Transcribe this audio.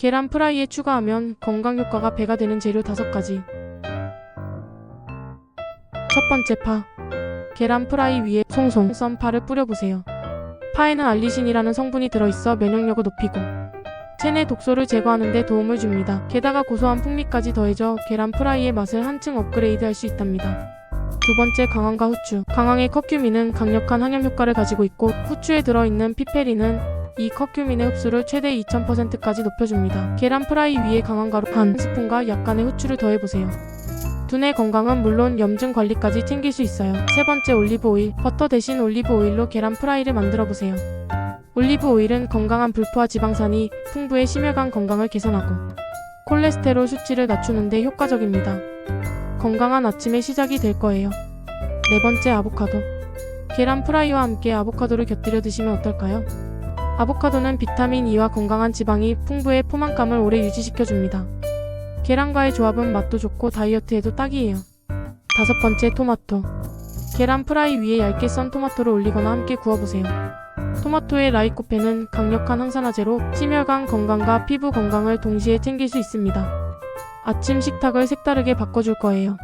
계란 프라이에 추가하면 건강 효과가 배가 되는 재료 5가지. 첫 번째 파. 계란 프라이 위에 송송 썬 파를 뿌려보세요. 파에는 알리신이라는 성분이 들어있어 면역력을 높이고 체내 독소를 제거하는 데 도움을 줍니다. 게다가 고소한 풍미까지 더해져 계란 프라이의 맛을 한층 업그레이드 할 수 있답니다. 두 번째 강황과 후추. 강황의 커큐민은 강력한 항염 효과를 가지고 있고 후추에 들어있는 피페린은 이 커큐민의 흡수를 최대 2000%까지 높여줍니다. 계란 프라이 위에 강황가루 한 스푼과 약간의 후추를 더해보세요. 두뇌 건강은 물론 염증 관리까지 챙길 수 있어요. 세 번째 올리브 오일. 버터 대신 올리브 오일로 계란 프라이를 만들어 보세요. 올리브 오일은 건강한 불포화 지방산이 풍부해 심혈관 건강을 개선하고 콜레스테롤 수치를 낮추는데 효과적입니다. 건강한 아침의 시작이 될 거예요. 네 번째 아보카도. 계란 프라이와 함께 아보카도를 곁들여 드시면 어떨까요? 아보카도는 비타민 E와 건강한 지방이 풍부해 포만감을 오래 유지시켜 줍니다. 계란과의 조합은 맛도 좋고 다이어트에도 딱이에요. 다섯 번째 토마토. 계란 프라이 위에 얇게 썬 토마토를 올리거나 함께 구워보세요. 토마토의 라이코펜은 강력한 항산화제로 심혈관 건강과 피부 건강을 동시에 챙길 수 있습니다. 아침 식탁을 색다르게 바꿔줄 거예요.